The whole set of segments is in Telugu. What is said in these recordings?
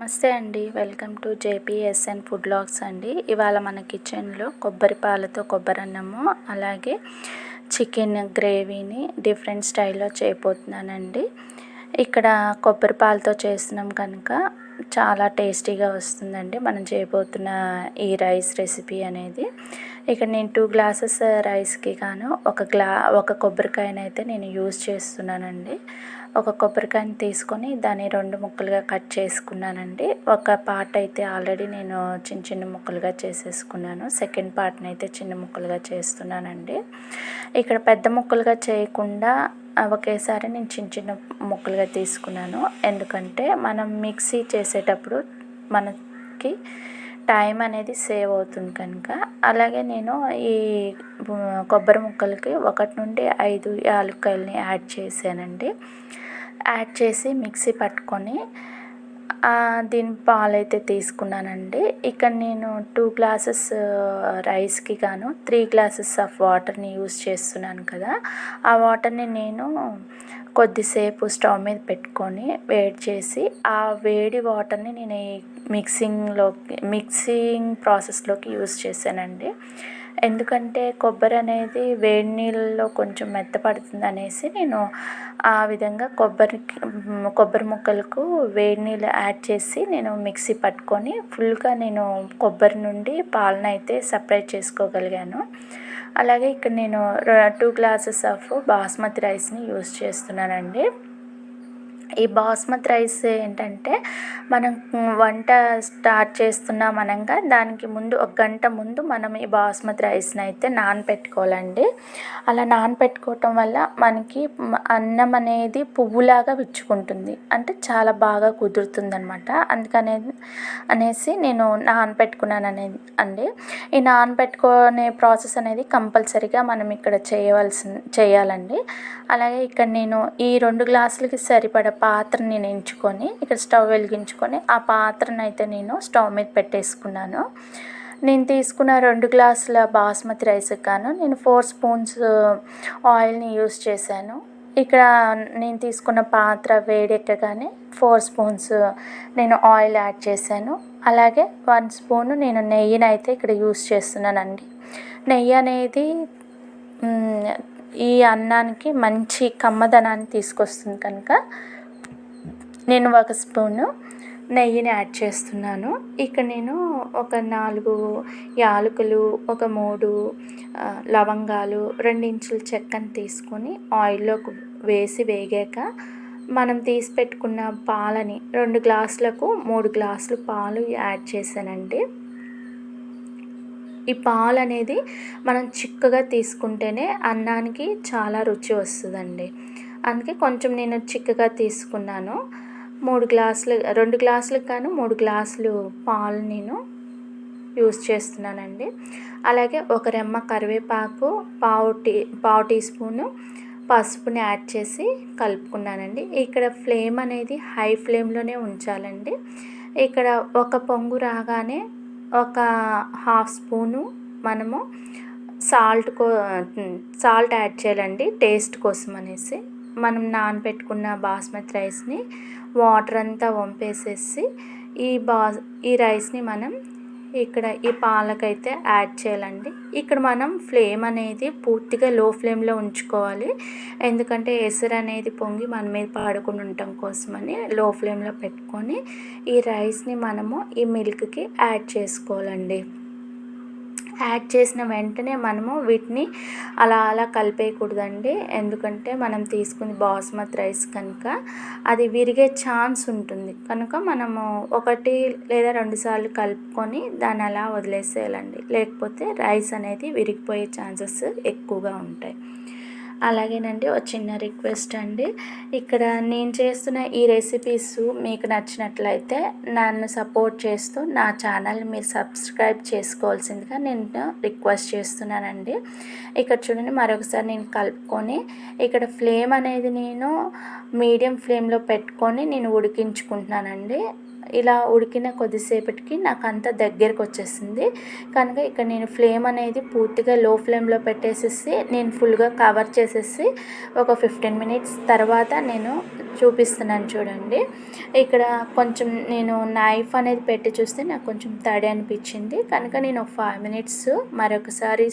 నమస్తే అండి. Welcome to JPSN food logs అండి. ఇవాళ మన కిచెన్లో కొబ్బరి పాలతో కొబ్బరి అన్నము అలాగే చికెన్ గ్రేవీని డిఫరెంట్ స్టైల్లో చేయబోతున్నానండి. ఇక్కడ కొబ్బరి పాలతో చేసినాం కనుక చాలా టేస్టీగా వస్తుందండి. మనం చేయబోతున్న ఈ రైస్ రెసిపీ అనేది. ఇక్కడ నేను టూ గ్లాసెస్ రైస్కి గాను ఒక గ్లా ఒక కొబ్బరికాయనైతే నేను యూజ్ చేస్తున్నానండి. ఒక కొబ్బరికాయని తీసుకొని దాన్ని రెండు ముక్కలుగా కట్ చేసుకున్నానండి. ఒక పార్ట్ అయితే ఆల్రెడీ నేను చిన్న చిన్న ముక్కలుగా చేసేసుకున్నాను. సెకండ్ పార్ట్ని అయితే చిన్న ముక్కలుగా చేస్తున్నానండి. ఇక్కడ పెద్ద ముక్కలుగా చేయకుండా ఒకేసారి నేను చిన్న చిన్న ముక్కలుగా తీసుకున్నాను. ఎందుకంటే మనం మిక్సీ చేసేటప్పుడు మనకి టైం అనేది సేవ్ అవుతుంది కనుక. అలాగే నేను ఈ కొబ్బరి ముక్కలకి ఒకటి నుండి ఐదు యాలక్కాయలని యాడ్ చేశానండి. యాడ్ చేసి మిక్సీ పట్టుకొని దీని పాలైతే తీసుకున్నానండి. ఇక్కడ నేను టూ గ్లాసెస్ రైస్కి గాను త్రీ గ్లాసెస్ ఆఫ్ వాటర్ని యూస్ చేస్తున్నాను కదా. ఆ వాటర్ని నేను కొద్దిసేపు స్టవ్ మీద పెట్టుకొని వేడి చేసి ఆ వేడి వాటర్ని నేను ఈ మిక్సింగ్లోకి మిక్సింగ్ ప్రాసెస్లోకి యూస్ చేశానండి. ఎందుకంటే కొబ్బరి అనేది వేడి నీళ్ళలో కొంచెం మెత్తపడుతుంది అనేసి నేను ఆ విధంగా కొబ్బరి కొబ్బరి ముక్కలకు వేడి నీళ్ళు యాడ్ చేసి నేను మిక్సీ పట్టుకొని ఫుల్గా నేను కొబ్బరి నుండి పాలన అయితే సపరేట్ చేసుకోగలిగాను. అలాగే ఇక్కడ నేను టూ గ్లాసెస్ ఆఫ్ బాస్మతి రైస్ని యూస్ చేస్తున్నానండి. ఈ బాస్మతి రైస్ ఏంటంటే మనం వంట స్టార్ట్ చేస్తున్నాం అనగా దానికి ముందు ఒక గంట ముందు మనం ఈ బాస్మతి రైస్ని అయితే నానపెట్టుకోవాలండి. అలా నానపెట్టుకోవటం వల్ల మనకి అన్నం అనేది పువ్వులాగా విచ్చుకుంటుంది. అంటే చాలా బాగా కుదురుతుంది అనమాట అందుకనే అనేసి నేను నానపెట్టుకున్నాను అనేది అండి. ఈ నానపెట్టుకునే ప్రాసెస్ అనేది కంపల్సరీగా మనం ఇక్కడ చేయవలసి చేయాలండి. అలాగే ఇక్కడ నేను ఈ రెండు గ్లాసులకి సరిపడ పాత్రని నేను ఎంచుకొని ఇక్కడ స్టవ్ వెలిగించుకొని ఆ పాత్రను అయితే నేను స్టవ్ మీద పెట్టేసుకున్నాను. నేను తీసుకున్న రెండు గ్లాసుల బాస్మతి రైస్ కాను నేను ఫోర్ స్పూన్స్ ఆయిల్ని యూస్ చేశాను. ఇక్కడ నేను తీసుకున్న పాత్ర వేడెక్కగానే ఫోర్ స్పూన్స్ నేను ఆయిల్ యాడ్ చేశాను. అలాగే వన్ స్పూన్ నేను నెయ్యిని అయితే ఇక్కడ యూస్ చేస్తున్నానండి. నెయ్యి అనేది ఈ అన్నానికి మంచి కమ్మదనాన్ని తీసుకొస్తుంది కనుక నేను ఒక స్పూను నెయ్యిని యాడ్ చేస్తున్నాను. ఇక్కడ నేను ఒక నాలుగు యాలకులు ఒక మూడు లవంగాలు రెండించుల చెక్కను తీసుకొని ఆయిల్లోకి వేసి వేగాక మనం తీసి పెట్టుకున్న పాలని రెండు గ్లాసులకు మూడు గ్లాసులు పాలు యాడ్ చేశానండి. ఈ పాలు అనేది మనం చిక్కగా తీసుకుంటేనే అన్నానికి చాలా రుచి వస్తుందండి. అందుకే కొంచెం నేను చిక్కగా తీసుకున్నాను. మూడు గ్లాసులు రెండు గ్లాసులకు గాను మూడు గ్లాసులు పాలు నేను యూస్ చేస్తున్నానండి. అలాగే ఒక రెమ్మ కరివేపాకు పావు టీ పావు టీ స్పూను పసుపుని యాడ్ చేసి కలుపుకున్నానండి. ఇక్కడ ఫ్లేమ్ అనేది హై ఫ్లేమ్లోనే ఉంచాలండి. ఇక్కడ ఒక పొంగు రాగానే ఒక హాఫ్ స్పూను మనము సాల్ట్ కో సాల్ట్ యాడ్ చేయాలండి టేస్ట్ కోసం అనేసి. మనం నానబెట్టుకున్న బాస్మతి రైస్ని వాటర్ అంతా వంపేసేసి ఈ బా ఈ రైస్ని మనం ఇక్కడ ఈ పాలకైతే యాడ్ చేయాలండి. ఇక్కడ మనం ఫ్లేమ్ అనేది పూర్తిగా లో ఫ్లేమ్లో ఉంచుకోవాలి. ఎందుకంటే ఎసరు అనేది పొంగి మన మీద పాడుకుని ఉండటం కోసమని లో ఫ్లేమ్లో పెట్టుకొని ఈ రైస్ని మనము ఈ మిల్క్కి యాడ్ చేసుకోవాలండి. యాడ్ చేసిన వెంటనే మనము వీటిని అలా అలా కలిపేయకూడదండి. ఎందుకంటే మనం తీసుకుని బాస్మతి రైస్ కనుక అది విరిగే ఛాన్స్ ఉంటుంది. కనుక మనము ఒకటి లేదా రెండు సార్లు కలుపుకొని దాన్ని అలా వదిలేసేయాలండి. లేకపోతే రైస్ అనేది విరిగిపోయే ఛాన్సెస్ ఎక్కువగా ఉంటాయి. అలాగేనండి ఒక చిన్న రిక్వెస్ట్ అండి. ఇక్కడ నేను చేస్తున్న ఈ రెసిపీస్ మీకు నచ్చినట్లయితే నన్ను సపోర్ట్ చేస్తూ నా ఛానల్ మీరు సబ్స్క్రైబ్ చేసుకోవాల్సిందిగా నేను రిక్వెస్ట్ చేస్తున్నానండి. ఇక్కడ చూడండి మరొకసారి నేను కలుపుకొని ఇక్కడ ఫ్లేమ్ అనేది నేను మీడియం ఫ్లేమ్లో పెట్టుకొని నేను ఉడికించుకుంటున్నానండి. ఇలా ఉడికిన కొద్దిసేపటికి నాకు అంత దగ్గరకు వచ్చేసింది కనుక ఇక్కడ నేను ఫ్లేమ్ అనేది పూర్తిగా లో ఫ్లేమ్లో పెట్టేసేసి నేను ఫుల్గా కవర్ చేసేసి ఒక ఫిఫ్టీన్ మినిట్స్ తర్వాత నేను చూపిస్తున్నాను చూడండి. ఇక్కడ కొంచెం నేను నైఫ్ అనేది పెట్టి చూస్తే నాకు కొంచెం తడి అనిపించింది. కనుక నేను ఒక ఫైవ్ మినిట్స్ మరొకసారి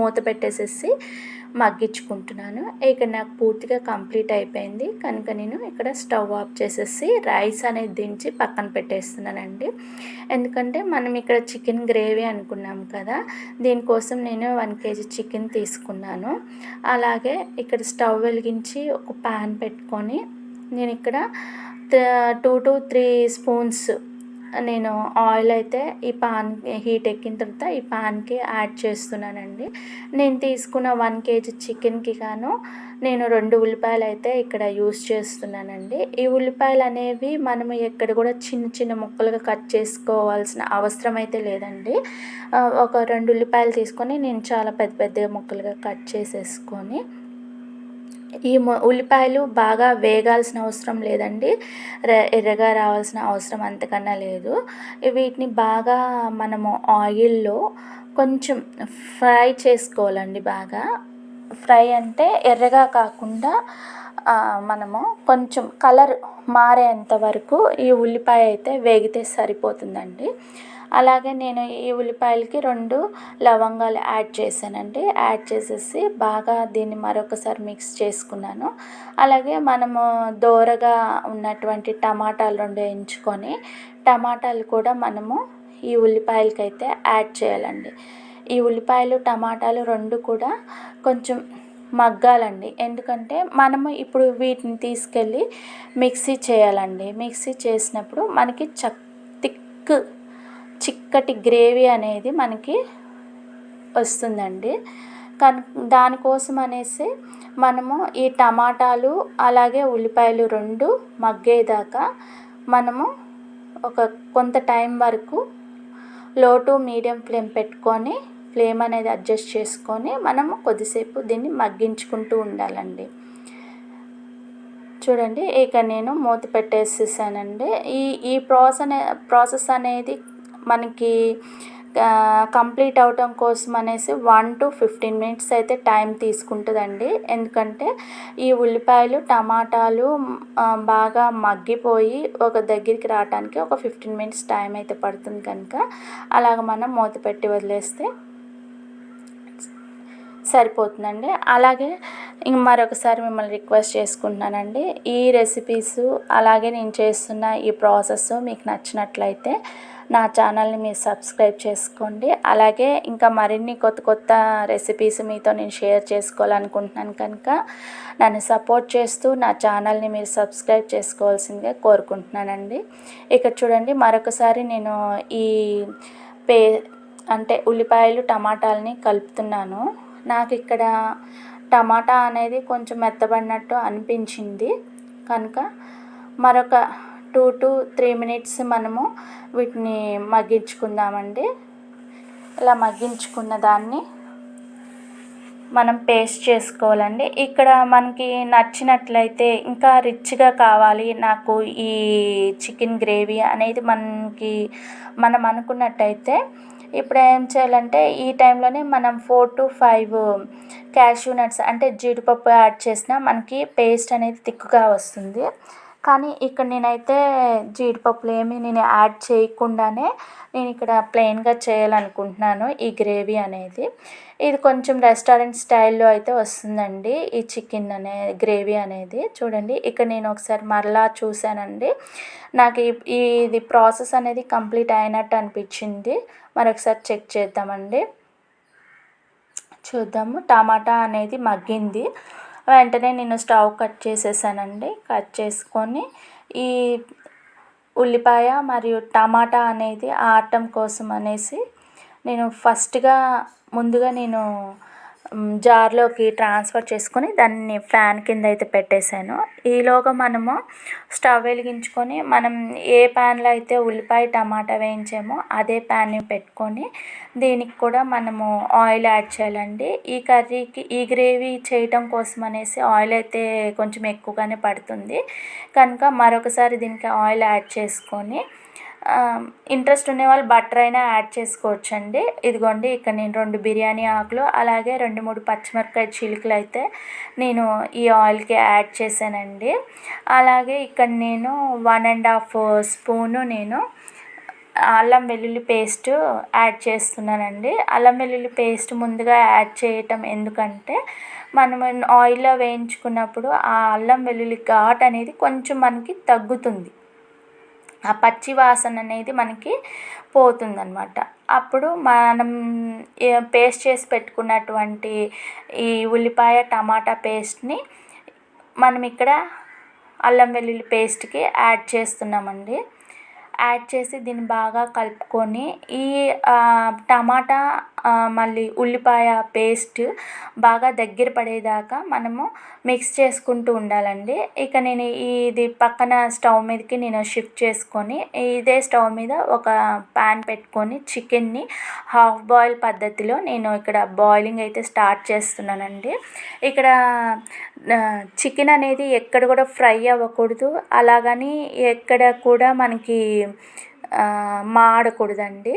మూత పెట్టేసేసి మగ్గించుకుంటున్నాను. ఇక్కడ నాకు పూర్తిగా కంప్లీట్ అయిపోయింది. కనుక నేను ఇక్కడ స్టవ్ ఆఫ్ చేసేసి రైస్ అనేది దించి పక్కన పెట్టేస్తున్నానండి. ఎందుకంటే మనం ఇక్కడ చికెన్ గ్రేవీ అనుకున్నాం కదా దీనికోసం నేను వన్ కేజీ చికెన్ తీసుకున్నాను. అలాగే ఇక్కడ స్టవ్ వెలిగించి ఒక ప్యాన్ పెట్టుకొని నేను ఇక్కడ టూ టు త్రీ స్పూన్స్ నేను ఆయిల్ అయితే ఈ పాన్ హీట్ ఎక్కిన తర్వాత ఈ పాన్కి యాడ్ చేస్తున్నానండి. నేను తీసుకున్న వన్ కేజీ చికెన్కి గాను నేను రెండు ఉల్లిపాయలు అయితే ఇక్కడ యూస్ చేస్తున్నానండి. ఈ ఉల్లిపాయలు అనేవి మనము ఎక్కడ కూడా చిన్న చిన్న ముక్కలుగా కట్ చేసుకోవాల్సిన అవసరం అయితే లేదండి. ఒక రెండు ఉల్లిపాయలు తీసుకొని నేను చాలా పెద్ద పెద్ద ముక్కలుగా కట్ చేసేసుకొని ఈ ఉల్లిపాయలు బాగా వేగాల్సిన అవసరం లేదండి. ఎర్రగా రావాల్సిన అవసరం అంతకన్నా లేదు. వీటిని బాగా మనము ఆయిల్లో కొంచెం ఫ్రై చేసుకోవాలండి బాగా. ఫ్రై అంటే ఎర్రగా కాకుండా మనము కొంచెం కలర్ మారేంత వరకు ఈ ఉల్లిపాయ అయితే వేగితే సరిపోతుందండి. అలాగే నేను ఈ ఉల్లిపాయలకి రెండు లవంగాలు యాడ్ చేశానండి. యాడ్ చేసేసి బాగా దీన్ని మరొకసారి మిక్స్ చేసుకున్నాను. అలాగే మనము దోరగా ఉన్నటువంటి టమాటాలు రెండు ఎంచుకొని టమాటాలు కూడా మనము ఈ ఉల్లిపాయలకైతే యాడ్ చేయాలండి. ఈ ఉల్లిపాయలు టమాటాలు రెండు కూడా కొంచెం మగ్గాలండి. ఎందుకంటే మనము ఇప్పుడు వీటిని తీసుకెళ్ళి మిక్సీ చేయాలండి. మిక్సీ చేసినప్పుడు మనకి చక్ థిక్ చిక్కటి గ్రేవీ అనేది మనకి వస్తుందండి. కన్ దానికోసం అనేసి మనము ఈ టమాటాలు అలాగే ఉల్లిపాయలు రెండు మగ్గేదాకా మనము ఒక కొంత టైం వరకు లో టు మీడియం ఫ్లేమ్ పెట్టుకొని ఫ్లేమ్ అనేది అడ్జస్ట్ చేసుకొని మనము కొద్దిసేపు దీన్ని మగ్గించుకుంటూ ఉండాలండి. చూడండి ఇక నేను మూత పెట్టేసేసానండి. ఈ ఈ ప్రాసెస్ అనే ప్రాసెస్ అనేది మనకి కంప్లీట్ అవటం కోసం అనేసి వన్ టు ఫిఫ్టీన్ మినిట్స్ అయితే టైం తీసుకుంటుందండి. ఎందుకంటే ఈ ఉల్లిపాయలు టమాటాలు బాగా మగ్గిపోయి ఒక దగ్గరికి రావడానికి ఒక ఫిఫ్టీన్ మినిట్స్ టైం అయితే పడుతుంది కనుక అలాగ మనం మూత పెట్టి వదిలేస్తే సరిపోతుందండి. అలాగే ఇంక మరొకసారి మిమ్మల్ని రిక్వెస్ట్ చేసుకుంటున్నానండి. ఈ రెసిపీస్ అలాగే నేను చేస్తున్న ఈ ప్రాసెస్ మీకు నచ్చినట్లయితే నా ఛానల్ని మీరు సబ్స్క్రైబ్ చేసుకోండి. అలాగే ఇంకా మరిన్ని కొత్త కొత్త రెసిపీస్ మీతో నేను షేర్ చేసుకోవాలనుకుంటున్నాను కనుక నన్ను సపోర్ట్ చేస్తూ నా ఛానల్ని మీరు సబ్స్క్రైబ్ చేసుకోవాల్సిందిగా కోరుకుంటున్నానండి. ఇక్కడ చూడండి మరొకసారి నేను ఈ పే అంటే ఉల్లిపాయలు టమాటాలని కలుపుతున్నాను. నాకు ఇక్కడ టమాటా అనేది కొంచెం మెత్తబడినట్టు అనిపించింది. కనుక మరొక టూ టు త్రీ మినిట్స్ మనము వీటిని మగ్గించుకుందామండి. ఇలా మగ్గించుకున్న దాన్ని మనం పేస్ట్ చేసుకోవాలండి. ఇక్కడ మనకి నచ్చినట్లయితే ఇంకా రిచ్గా కావాలి. నాకు ఈ చికెన్ గ్రేవీ అనేది మనకి మనం అనుకున్నట్టయితే ఇప్పుడు ఏం చేయాలంటే ఈ టైంలోనే మనం four to five cashew nuts అంటే జీడిపప్పు యాడ్ చేసినా మనకి పేస్ట్ అనేది తిక్కుగా వస్తుంది. కానీ ఇక్కడ నేనైతే జీడిపప్పులు ఏమి నేను యాడ్ చేయకుండానే నేను ఇక్కడ ప్లెయిన్గా చేయాలనుకుంటున్నాను ఈ గ్రేవీ అనేది. ఇది కొంచెం రెస్టారెంట్ స్టైల్లో అయితే వస్తుందండి ఈ చికెన్ అనే గ్రేవీ అనేది. చూడండి ఇక్కడ నేను ఒకసారి మరలా చూశానండి. నాకు ఇది ప్రాసెస్ అనేది కంప్లీట్ అయినట్టు అనిపించింది. మరొకసారి చెక్ చేద్దామండి. చూద్దాము. టమాటా అనేది మగ్గింది. వెంటనే నేను స్టవ్ కట్ చేసేసానండి. కట్ చేసుకొని ఈ ఉల్లిపాయ మరియు టమాటా అనేది ఆడటం కోసం అనేసి నేను ఫస్ట్గా ముందుగా నేను జార్లోకి ట్రాన్స్ఫర్ చేసుకొని దాన్ని ఫ్యాన్ కింద అయితే పెట్టేశాను. ఈలోగా మనము స్టవ్ వెలిగించుకొని మనం ఏ ప్యాన్లో అయితే ఉల్లిపాయ టమాటా వేయించామో అదే ప్యాన్ని పెట్టుకొని దీనికి కూడా మనము ఆయిల్ యాడ్ చేయాలండి. ఈ కర్రీకి ఈ గ్రేవీ చేయటం కోసం అనేసి ఆయిల్ అయితే కొంచెం ఎక్కువగానే పడుతుంది. కనుక మరొకసారి దీనికి ఆయిల్ యాడ్ చేసుకొని ఇంట్రెస్ట్ ఉన్నవాళ్ళు బటర్ అయినా యాడ్ చేసుకోవచ్చండి. ఇదిగోండి ఇక్కడ నేను రెండు బిర్యానీ ఆకులు అలాగే రెండు మూడు పచ్చిమిరపకాయ చిలుకలు అయితే నేను ఈ ఆయిల్కి యాడ్ చేశానండి. అలాగే ఇక్కడ నేను వన్ అండ్ హాఫ్ స్పూను నేను అల్లం వెల్లుల్లి పేస్ట్ యాడ్ చేస్తున్నానండి. అల్లం వెల్లుల్లి పేస్ట్ ముందుగా యాడ్ చేయటం ఎందుకంటే మనం ఆయిల్లో వేయించుకున్నప్పుడు ఆ అల్లం వెల్లుల్లి ఘాట్ అనేది కొంచెం మనకి తగ్గుతుంది. ఆ పచ్చి వాసన అనేది మనకి పోతుందన్నమాట. అప్పుడు మనం పేస్ట్ చేసి పెట్టుకున్నటువంటి ఈ ఉల్లిపాయ టమాటా పేస్ట్ని మనం ఇక్కడ అల్లం వెల్లుల్లి పేస్ట్కి యాడ్ చేస్తున్నామండి. యాడ్ చేసి దీన్ని బాగా కలుపుకొని ఈ టమాటా మళ్ళీ ఉల్లిపాయ పేస్ట్ బాగా దగ్గర పడేదాకా మనము మిక్స్ చేసుకుంటూ ఉండాలండి. ఇక నేను ఇది పక్కన స్టవ్ మీదకి నేను షిఫ్ట్ చేసుకొని ఇదే స్టవ్ మీద ఒక ప్యాన్ పెట్టుకొని చికెన్ని హాఫ్ బాయిల్ పద్ధతిలో నేను ఇక్కడ బాయిలింగ్ అయితే స్టార్ట్ చేస్తున్నానండి. ఇక్కడ చికెన్ అనేది ఎక్కడ కూడా ఫ్రై అవ్వకూడదు. అలాగని ఎక్కడ కూడా మనకి మాడకూడదండి.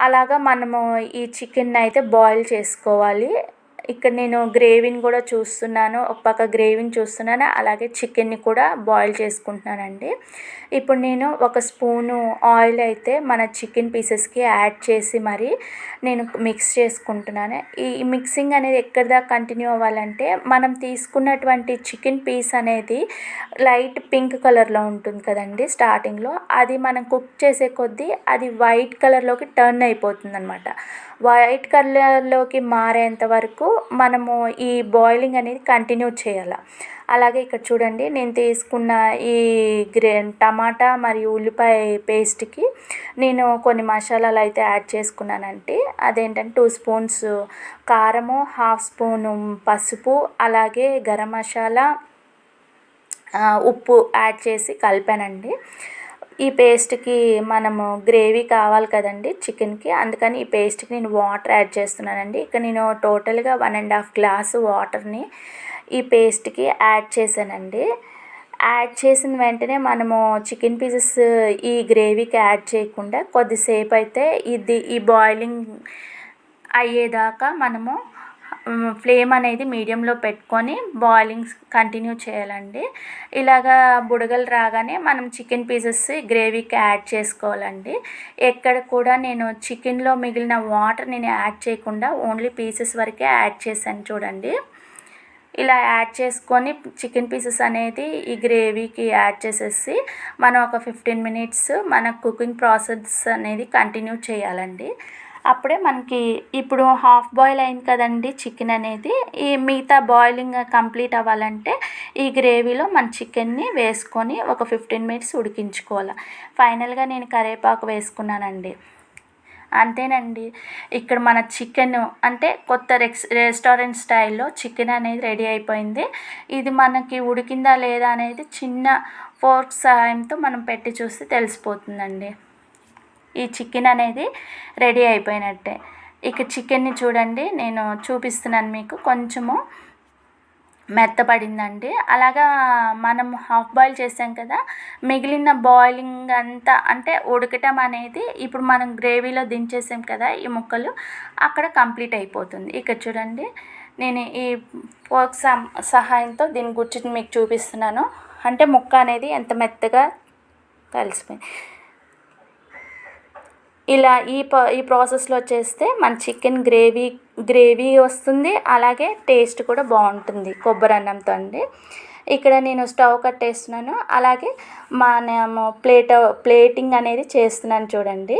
అలాగా మనము ఈ చికెన్ అయితే బాయిల్ చేసుకోవాలి. ఇక్కడ నేను గ్రేవీని కూడా చూస్తున్నాను. ఒక పక్క గ్రేవీని చూస్తున్నాను. అలాగే చికెన్ని కూడా బాయిల్ చేసుకుంటున్నానండి. ఇప్పుడు నేను ఒక స్పూను ఆయిల్ అయితే మన చికెన్ పీసెస్కి యాడ్ చేసి మరి నేను మిక్స్ చేసుకుంటున్నాను. ఈ మిక్సింగ్ అనేది ఎక్కడ దాకా కంటిన్యూ అవ్వాలంటే మనం తీసుకున్నటువంటి చికెన్ పీస్ అనేది లైట్ పింక్ కలర్లో ఉంటుంది కదండి స్టార్టింగ్లో. అది మనం కుక్ చేసే కొద్దీ అది వైట్ కలర్లోకి టర్న్ అయిపోతుంది అనమాట వైట్ కలర్లోకి మారేంత వరకు మనము ఈ బాయిలింగ్ అనేది కంటిన్యూ చేయాలి. అలాగే ఇక్కడ చూడండి నేను తీసుకున్న ఈ గ్రే టమాటా మరియు ఉల్లిపాయ పేస్ట్కి నేను కొన్ని మసాలాలు అయితే యాడ్ చేసుకున్నానంటే అదేంటంటే టూ స్పూన్స్ కారము హాఫ్ స్పూను పసుపు అలాగే గరం మసాలా ఉప్పు యాడ్ చేసి కలిపానండి. ఈ పేస్ట్కి మనము గ్రేవీ కావాలి కదండి చికెన్కి. అందుకని ఈ పేస్ట్కి నేను వాటర్ యాడ్ చేస్తున్నానండి. ఇక్కడ నేను టోటల్గా వన్ అండ్ హాఫ్ గ్లాసు వాటర్ని ఈ పేస్ట్కి యాడ్ చేశానండి. యాడ్ చేసిన వెంటనే మనము చికెన్ పీసెస్ ఈ గ్రేవీకి యాడ్ చేయకుండా కొద్దిసేపు అయితే ఇది ఈ బాయిలింగ్ అయ్యేదాకా మనము ఫ్లేమ్ అనేది మీడియంలో పెట్టుకొని బాయిలింగ్స్ కంటిన్యూ చేయాలండి. ఇలాగా బుడగలు రాగానే మనం చికెన్ పీసెస్ గ్రేవీకి యాడ్ చేసుకోవాలండి. ఎక్కడ కూడా నేను చికెన్లో మిగిలిన వాటర్ నేను యాడ్ చేయకుండా ఓన్లీ పీసెస్ వరకే యాడ్ చేశాను చూడండి. ఇలా యాడ్ చేసుకొని చికెన్ పీసెస్ అనేది ఈ గ్రేవీకి యాడ్ చేసేసి మనం ఒక ఫిఫ్టీన్ మినిట్స్ మన కుకింగ్ ప్రాసెస్ అనేది కంటిన్యూ చేయాలండి. అప్పుడే మనకి ఇప్పుడు హాఫ్ బాయిల్ అయింది కదండి చికెన్ అనేది. ఈ మిగతా బాయిలింగ్ కంప్లీట్ అవ్వాలంటే ఈ గ్రేవీలో మన చికెన్ని వేసుకొని ఒక ఫిఫ్టీన్ మినిట్స్ ఉడికించుకోవాలి. ఫైనల్గా నేను కరివేపాకు వేసుకున్నానండి. అంతేనండి. ఇక్కడ మన చికెన్ అంటే కొత్త రెక్స్ రెస్టారెంట్ స్టైల్లో చికెన్ అనేది రెడీ అయిపోయింది. ఇది మనకి ఉడికిందా లేదా అనేది చిన్న ఫోర్క్ సహాయంతో మనం పెట్టి చూస్తే తెలిసిపోతుందండి. ఈ చికెన్ అనేది రెడీ అయిపోయినట్టే. ఇక చికెన్ని చూడండి నేను చూపిస్తున్నాను మీకు. కొంచెము మెత్తపడిందండి. అలాగా మనం హాఫ్ బాయిల్ చేసాం కదా మిగిలిన బాయిలింగ్ అంతా అంటే ఉడకటం అనేది ఇప్పుడు మనం గ్రేవీలో దించేసాం కదా ఈ ముక్కలు అక్కడ కంప్లీట్ అయిపోతుంది. ఇక్కడ చూడండి నేను ఈ ఫోర్క్ సహాయంతో దీని గురించి మీకు చూపిస్తున్నాను. అంటే ముక్క అనేది ఎంత మెత్తగా కలిసిపోయింది. ఇలా ఈ ఈ ప్రాసెస్లో చేస్తే మన చికెన్ గ్రేవీ గ్రేవీ వస్తుంది. అలాగే టేస్ట్ కూడా బాగుంటుంది కొబ్బరి అన్నంతో అండి. ఇక్కడ నేను స్టవ్ కట్టేస్తున్నాను. అలాగే మనము ప్లేట్ ప్లేటింగ్ అనేది చేస్తున్నాను చూడండి.